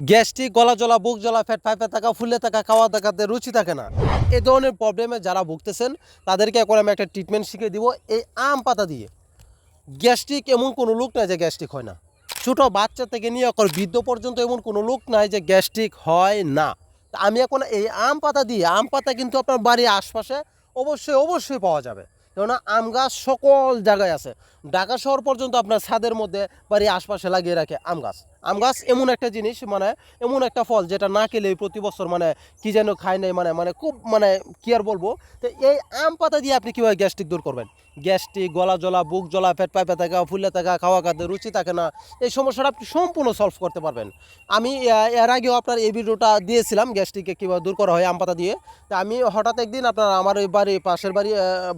Gastric, গলা জ্বলা, বুক জ্বলা, ফ্যাট পাইপে থাকা ফুলে থাকা, খাওয়া দেখাতে রুচি থাকে না। এ ধরনের প্রবলেমে যারা ভুগতেছেন, তাদেরকে এখন আমি একটা ট্রিটমেন্ট শিখিয়ে দিব। এই আম পাতা দিয়ে। গ্যাস্ট্রিক এমন কোনো লোক নাই যে গ্যাস্ট্রিক হয় না। ছোটো বাচ্চা থেকে নিয়ে এখন বৃদ্ধ পর্যন্ত এমন কোনো লোক নাই যে গ্যাস্ট্রিক হয় না। আমি এখন এই আম পাতা দিয়ে, আম পাতা কিন্তু আপনার বাড়ির আশপাশে অবশ্যই অবশ্যই পাওয়া যাবে। কেননা আম গাছ সকল জায়গায় আছে। ঢাকা শহর পর্যন্ত আপনার ছাদের মধ্যে বাড়ির আশপাশে লাগিয়ে রাখে আম গাছ। আম গাছ এমন একটা জিনিস মানে এমন একটা ফল যেটা না খেলে প্রতি বছর মানে কি যেন খায় নাই মানে মানে খুব মানে কি আর বলব? তো এই আম পাতা দিয়ে আপনি কীভাবে গ্যাস্ট্রিক দূর করবেন? গ্যাস্ট্রিক, গলা জ্বলা, বুক জ্বলা, পেট পাইপে থাকা, ফুলে থাকা, খাওয়া খাতে রুচি থাকে না, এই সমস্যাটা আপনি সম্পূর্ণ সলভ করতে পারবেন। আমি এর আগেও আপনার এই ভিডিওটা দিয়েছিলাম, গ্যাস্ট্রিককে কীভাবে দূর করা হয় আম পাতা দিয়ে। তা আমি হঠাৎ একদিন আপনার আমার ওই বাড়ি পাশের বাড়ি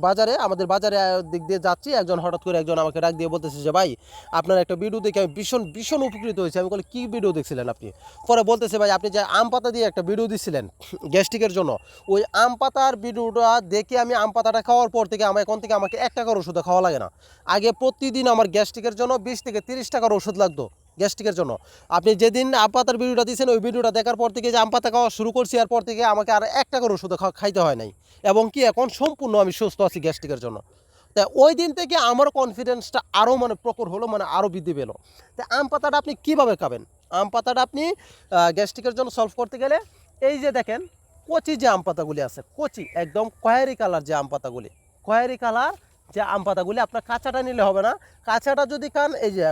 বাজারে, আমাদের বাজারে দিক দিয়ে যাচ্ছি, একজন হঠাৎ করে একজন আমাকে ডাক দিয়ে বলতেছে যে, ভাই, আপনার একটা ভিডিও দেখে আমি ভীষণ ভীষণ উপকৃত হয়েছি। আমি বলি, কী ভিডিও দেখছিলেন আপনি? পরে বলতেছে, ভাই, আপনি যে আম পাতা দিয়ে একটা ভিডিও দিছিলেন গ্যাস্ট্রিকের জন্য, ওই আম পাতার ভিডিওটা দেখে আমি আম পাতাটা খাওয়ার পর থেকে আমার এখন থেকে আমাকে এক টাকার ওষুধ খাওয়া লাগে না। আগে প্রতিদিন আমার গ্যাস্ট্রিকের জন্য বিশ থেকে তিরিশ টাকার ওষুধ লাগতো গ্যাস্ট্রিকের জন্য। আপনি যেদিন আম পাতার ভিডিওটা দিয়েছেন, ওই ভিডিওটা দেখার পর থেকে যে আম পাতা খাওয়া শুরু করছি আর পর থেকে আমাকে আর এক টাকার ওষুধ খাইতে হয় নাই। এবং কি, এখন সম্পূর্ণ আমি সুস্থ আছি গ্যাস্ট্রিকের জন্য। তা ওই দিন থেকে আমার কনফিডেন্সটা আরও মানে প্রকর হলো মানে আরও বৃদ্ধি পেল। তা আম পাতাটা আপনি কীভাবে খাবেন? আম পাতাটা আপনি গ্যাস্ট্রিকের জন্য সলভ করতে গেলে এই যে দেখেন, কচি যে আম পাতাগুলি আছে, কচি, একদম কয়ারি কালার যে আম পাতাগুলি কয়ারি কালার যে আম পাতাগুলি আপনার কাঁচাটা নিলে হবে না। কাঁচাটা যদি খান, এই যে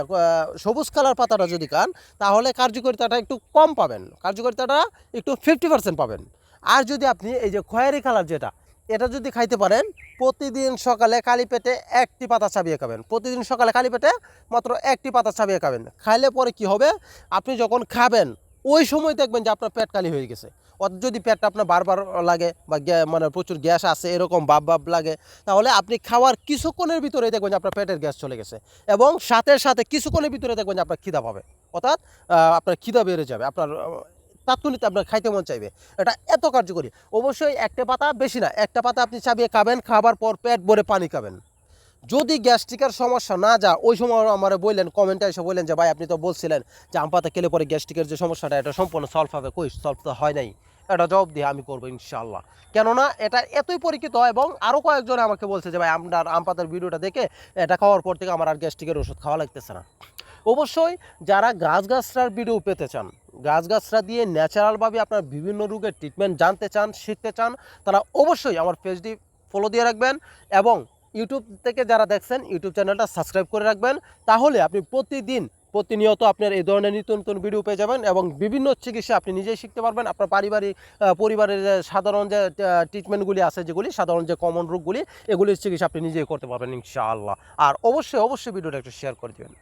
সবুজ কালার পাতাটা যদি খান, তাহলে কার্যকারিতাটা একটু কম পাবেন। কার্যকারিতাটা একটু ফিফটি পাবেন। আর যদি আপনি এই যে খয়েরি কালার যেটা এটা যদি খাইতে পারেন, প্রতিদিন সকালে খালি পেটে একটি পাতা চাবিয়ে খাবেন। প্রতিদিন সকালে খালি পেটে মাত্র একটি পাতা চাবিয়ে খাবেন। খাইলে পরে কি হবে? আপনি যখন খাবেন, ওই সময় দেখবেন যে আপনার পেট খালি হয়ে গেছে। অত যদি পেটটা আপনার বারবার লাগে বা মানে প্রচুর গ্যাস আছে, এরকম বাপ বাপ লাগে, তাহলে আপনি খাওয়ার কিছুক্ষণের ভিতরে দেখবেন যে আপনার পেটের গ্যাস চলে গেছে এবং সাথে সাথে কিছুক্ষণের ভিতরে দেখবেন যে আপনার খিদা পাবে। অর্থাৎ আপনার খিদা বেড়ে যাবে, আপনার তাৎক্ষণিক আপনার খাইতে মন চাইবে। এটা এত কার্যকরী। অবশ্যই একটা পাতা বেশি না, একটা পাতা আপনি চাবিয়ে খাবেন, খাবার পর পেট ভরে পানি খাবেন। যদি গ্যাস্ট্রিকের সমস্যা না যা ওই সময় আমার বললেন, কমেন্টে এসে বললেন যে, ভাই, আপনি তো বলছিলেন যে, আম পাতা খেলে পরে গ্যাস্ট্রিকের যে সমস্যাটা, এটা সম্পূর্ণ সলভ হবে। কই সলভ তো হয় নাই। এটা জবাব দিয়ে আমি করব ইনশাল্লাহ কেননা এটা এতই পরিচিত এবং আরও কয়েকজন আমাকে বলছে যে, ভাই, আপনার আম পাতার ভিডিওটা দেখে এটা খাওয়ার পর থেকে আমার আর গ্যাস্ট্রিকের ওষুধ খাওয়া লাগতেছে না। অবশ্যই যারা গাছ গাছরার ভিডিও পেতে চান, গাছ গাছরা দিয়ে ন্যাচারালভাবে আপনার বিভিন্ন রোগের ট্রিটমেন্ট জানতে চান, শিখতে চান, তারা অবশ্যই আমার পেজটি ফলো দিয়ে রাখবেন এবং ইউটিউব থেকে যারা দেখছেন ইউটিউব চ্যানেলটা সাবস্ক্রাইব করে রাখবেন। তাহলে আপনি প্রতিদিন প্রতিনিয়ত আপনার এই ধরনের নিত্য নতুন ভিডিও পেয়ে যাবেন এবং বিভিন্ন চিকিৎসা আপনি নিজেই শিখতে পারবেন। আপনার পারিবারিক পরিবারের যে সাধারণ যে ট্রিটমেন্টগুলি আছে যেগুলি, সাধারণ যে কমন রোগগুলি, এগুলির চিকিৎসা আপনি নিজেই করতে পারবেন ইনশাআল্লাহ। আর অবশ্যই অবশ্যই ভিডিওটা একটু শেয়ার করে দেবেন।